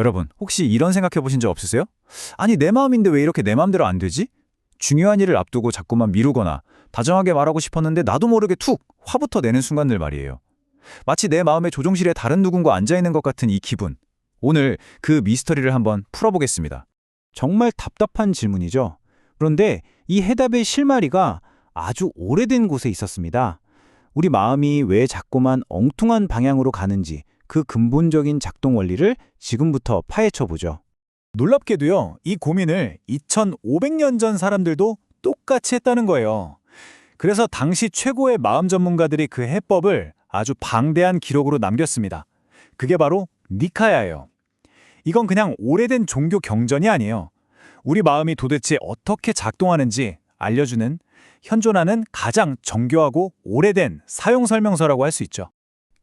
여러분, 혹시 이런 생각해 보신 적 없으세요? 아니, 내 마음인데 왜 이렇게 내 마음대로 안 되지? 중요한 일을 앞두고 자꾸만 미루거나 다정하게 말하고 싶었는데 나도 모르게 툭 화부터 내는 순간들 말이에요. 마치 내 마음의 조종실에 다른 누군가 앉아 있는 것 같은 이 기분. 오늘 그 미스터리를 한번 풀어보겠습니다. 정말 답답한 질문이죠. 그런데 이 해답의 실마리가 아주 오래된 곳에 있었습니다. 우리 마음이 왜 자꾸만 엉뚱한 방향으로 가는지 그 근본적인 작동 원리를 지금부터 파헤쳐 보죠. 놀랍게도요, 이 고민을 2500년 전 사람들도 똑같이 했다는 거예요. 그래서 당시 최고의 마음 전문가들이 그 해법을 아주 방대한 기록으로 남겼습니다. 그게 바로 니카야예요. 이건 그냥 오래된 종교 경전이 아니에요. 우리 마음이 도대체 어떻게 작동하는지 알려주는 현존하는 가장 정교하고 오래된 사용 설명서라고 할 수 있죠.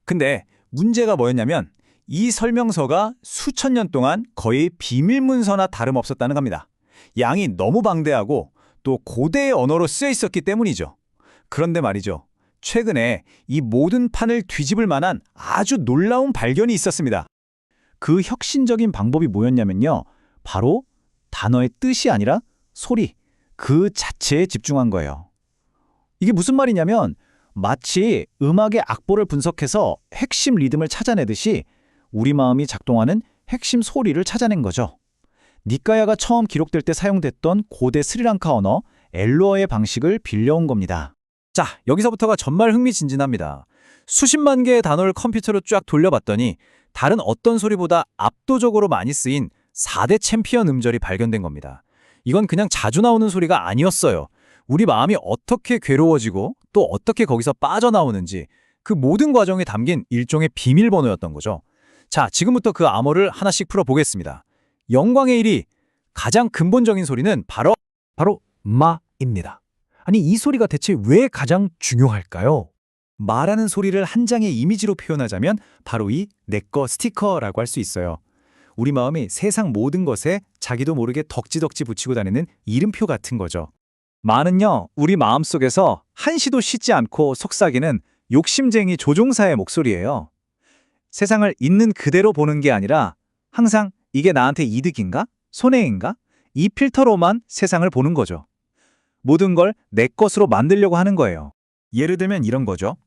근데 문제가 뭐였냐면 이 설명서가 수천 년 동안 거의 비밀 문서나 다름없었다는 겁니다. 양이 너무 방대하고 또 고대의 언어로 쓰여 있었기 때문이죠. 그런데 말이죠. 최근에 이 모든 판을 뒤집을 만한 아주 놀라운 발견이 있었습니다. 그 혁신적인 방법이 뭐였냐면요. 바로 단어의 뜻이 아니라 소리, 그 자체에 집중한 거예요. 이게 무슨 말이냐면 마치 음악의 악보를 분석해서 핵심 리듬을 찾아내듯이 우리 마음이 작동하는 핵심 소리를 찾아낸 거죠. 니까야가 처음 기록될 때 사용됐던 고대 스리랑카 언어 엘로어의 방식을 빌려온 겁니다. 자, 여기서부터가 정말 흥미진진합니다. 수십만 개의 단어를 컴퓨터로 쫙 돌려봤더니 다른 어떤 소리보다 압도적으로 많이 쓰인 4대 챔피언 음절이 발견된 겁니다. 이건 그냥 자주 나오는 소리가 아니었어요. 우리 마음이 어떻게 괴로워지고 또 어떻게 거기서 빠져나오는지 그 모든 과정에 담긴 일종의 비밀번호였던 거죠. 자, 지금부터 그 암호를 하나씩 풀어보겠습니다. 영광의 1위, 가장 근본적인 소리는 바로 바로 마입니다. 아니 이 소리가 대체 왜 가장 중요할까요? 말하는 소리를 한 장의 이미지로 표현하자면 바로 이 내꺼 스티커라고 할 수 있어요. 우리 마음이 세상 모든 것에 자기도 모르게 덕지덕지 붙이고 다니는 이름표 같은 거죠. 말은요, 우리 마음속에서 한시도 쉬지 않고 속삭이는 욕심쟁이 조종사의 목소리예요. 세상을 있는 그대로 보는 게 아니라 항상 이게 나한테 이득인가? 손해인가? 이 필터로만 세상을 보는 거죠. 모든 걸 내 것으로 만들려고 하는 거예요. 예를 들면 이런 거죠.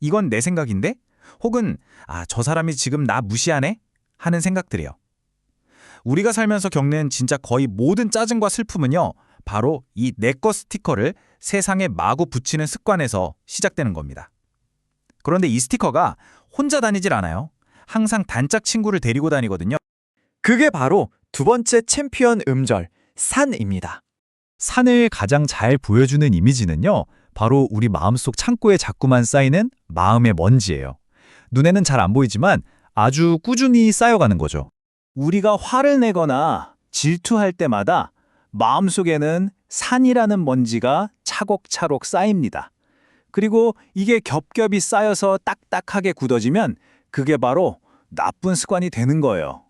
이건 내 생각인데? 혹은 아, 저 사람이 지금 나 무시하네? 하는 생각들이요. 우리가 살면서 겪는 진짜 거의 모든 짜증과 슬픔은요. 바로 이내것 스티커를 세상에 마구 붙이는 습관에서 시작되는 겁니다. 그런데 이 스티커가 혼자 다니질 않아요. 항상 단짝 친구를 데리고 다니거든요. 그게 바로 두 번째 챔피언 음절, 산입니다. 산을 가장 잘 보여주는 이미지는요. 바로 우리 마음속 창고에 자꾸만 쌓이는 마음의 먼지예요. 눈에는 잘 안 보이지만 아주 꾸준히 쌓여가는 거죠. 우리가 화를 내거나 질투할 때마다 마음속에는 산이라는 먼지가 차곡차곡 쌓입니다. 그리고 이게 겹겹이 쌓여서 딱딱하게 굳어지면 그게 바로 나쁜 습관이 되는 거예요.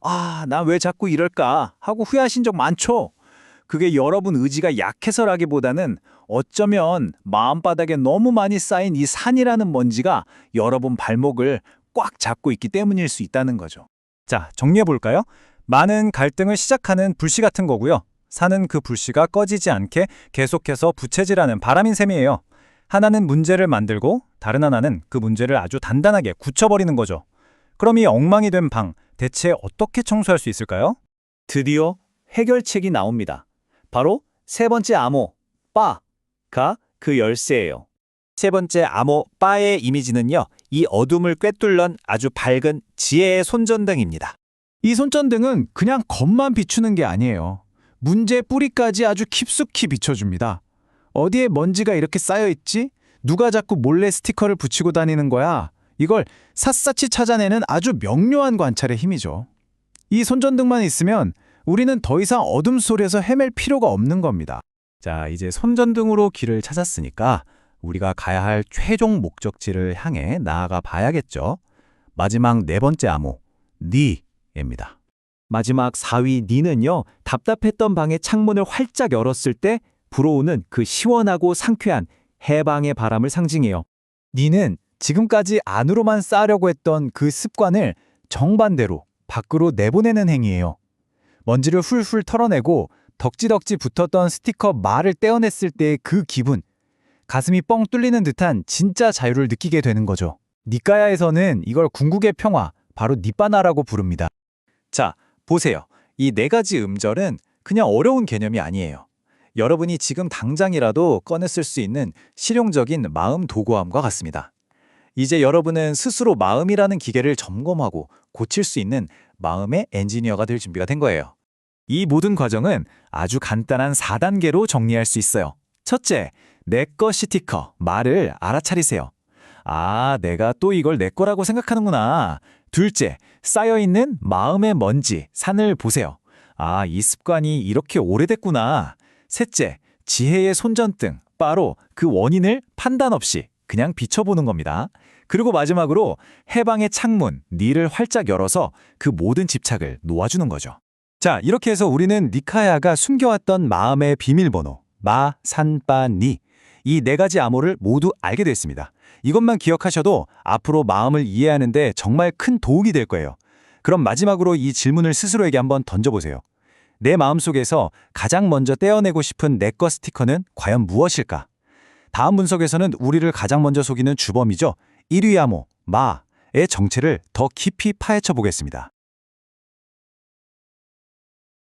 아, 나 왜 자꾸 이럴까 하고 후회하신 적 많죠? 그게 여러분 의지가 약해서라기보다는 어쩌면 마음바닥에 너무 많이 쌓인 이 산이라는 먼지가 여러분 발목을 꽉 잡고 있기 때문일 수 있다는 거죠. 자, 정리해 볼까요? 많은 갈등을 시작하는 불씨 같은 거고요. 산은 그 불씨가 꺼지지 않게 계속해서 부채질하는 바람인 셈이에요. 하나는 문제를 만들고 다른 하나는 그 문제를 아주 단단하게 굳혀버리는 거죠. 그럼 이 엉망이 된 방 대체 어떻게 청소할 수 있을까요? 드디어 해결책이 나옵니다. 바로 세 번째 암호, 빠가 그 열쇠예요. 세 번째 암호, 빠의 이미지는요, 이 어둠을 꿰뚫는 아주 밝은 지혜의 손전등입니다. 이 손전등은 그냥 겉만 비추는 게 아니에요. 문제 뿌리까지 아주 깊숙이 비춰줍니다. 어디에 먼지가 이렇게 쌓여있지? 누가 자꾸 몰래 스티커를 붙이고 다니는 거야? 이걸 샅샅이 찾아내는 아주 명료한 관찰의 힘이죠. 이 손전등만 있으면 우리는 더 이상 어둠 속에서 헤맬 필요가 없는 겁니다. 자, 이제 손전등으로 길을 찾았으니까 우리가 가야 할 최종 목적지를 향해 나아가 봐야겠죠. 마지막 네 번째 암호, 니입니다. 마지막 4위 니는요, 답답했던 방의 창문을 활짝 열었을 때 불어오는 그 시원하고 상쾌한 해방의 바람을 상징해요. 니는 지금까지 안으로만 쌓으려고 했던 그 습관을 정반대로 밖으로 내보내는 행위예요. 먼지를 훌훌 털어내고 덕지덕지 붙었던 스티커 말을 떼어냈을 때의 그 기분, 가슴이 뻥 뚫리는 듯한 진짜 자유를 느끼게 되는 거죠. 니까야에서는 이걸 궁극의 평화, 바로 니빠나라고 부릅니다. 자, 보세요. 이 네 가지 음절은 그냥 어려운 개념이 아니에요. 여러분이 지금 당장이라도 쓸수 있는 실용적인 마음 도구함과 같습니다. 이제 여러분은 스스로 마음이라는 기계를 점검하고 고칠 수 있는 마음의 엔지니어가 될 준비가 된 거예요. 이 모든 과정은 아주 간단한 4단계로 정리할 수 있어요. 첫째, 내거 스티커, 말을 알아차리세요. 아, 내가 또 이걸 내 거라고 생각하는구나. 둘째, 쌓여있는 마음의 먼지, 산을 보세요. 아, 이 습관이 이렇게 오래됐구나. 셋째, 지혜의 손전등, 바로 그 원인을 판단 없이 그냥 비춰보는 겁니다. 그리고 마지막으로 해방의 창문, 니를 활짝 열어서 그 모든 집착을 놓아주는 거죠. 자, 이렇게 해서 우리는 니카야가 숨겨왔던 마음의 비밀번호, 마, 산, 빠, 니. 이 네 가지 암호를 모두 알게 됐습니다. 이것만 기억하셔도 앞으로 마음을 이해하는 데 정말 큰 도움이 될 거예요. 그럼 마지막으로 이 질문을 스스로에게 한번 던져보세요. 내 마음속에서 가장 먼저 떼어내고 싶은 내 거 스티커는 과연 무엇일까? 다음 분석에서는 우리를 가장 먼저 속이는 주범이죠. 1위 암호, 마의 정체를 더 깊이 파헤쳐 보겠습니다.